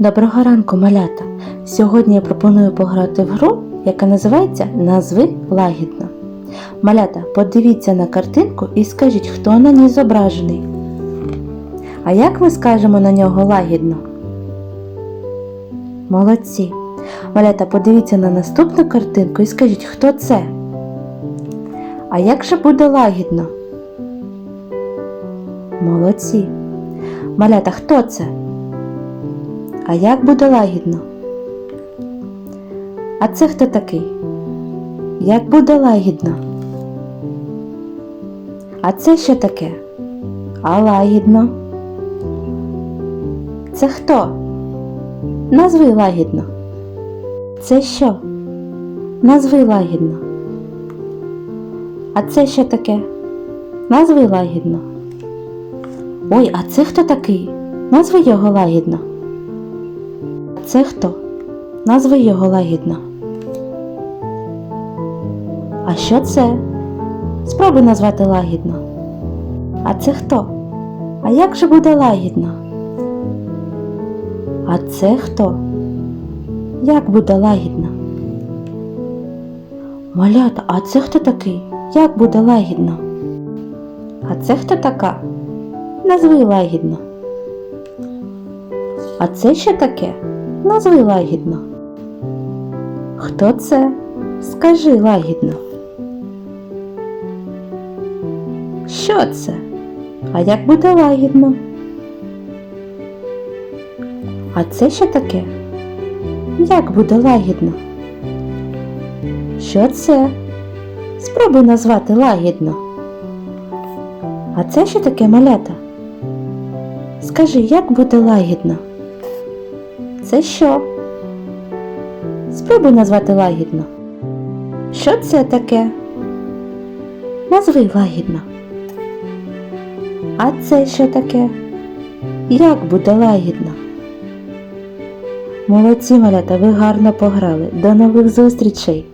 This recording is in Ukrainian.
Доброго ранку, малята! Сьогодні я пропоную пограти в гру, яка називається Назви лагідно. Малята, подивіться на картинку і скажіть, хто на ній зображений. А як ми скажемо на нього лагідно? Молодці. Малята, подивіться на наступну картинку і скажіть, хто це? А як же буде лагідно? Молодці. Малята, хто це? А як буде лагідно? А це хто такий? Як буде лагідно? А це що таке? А лагідно? Це хто? Назви лагідно. Це що? Назви лагідно. А це що таке? Назви лагідно. Ой, а це хто такий? Назви його лагідно. Це хто? Назви його лагідно. А що це? Спробуй назвати лагідно. А це хто? А як же буде лагідно? А це хто? Як буде лагідно? Малята, а це хто такий? Як буде лагідно? А це хто така? Назви лагідно. А це що таке? Назви лагідно. Хто це? Скажи лагідно. Що це? А як буде лагідно? А це що таке? Як буде лагідно? Що це? Спробуй назвати лагідно. А це що таке малята? Скажи, як буде лагідно? Це що? Спробуй назвати лагідно. Що це таке? Назви лагідно. А це що таке? Як буде лагідно? Молодці малята, ви гарно пограли. До нових зустрічей!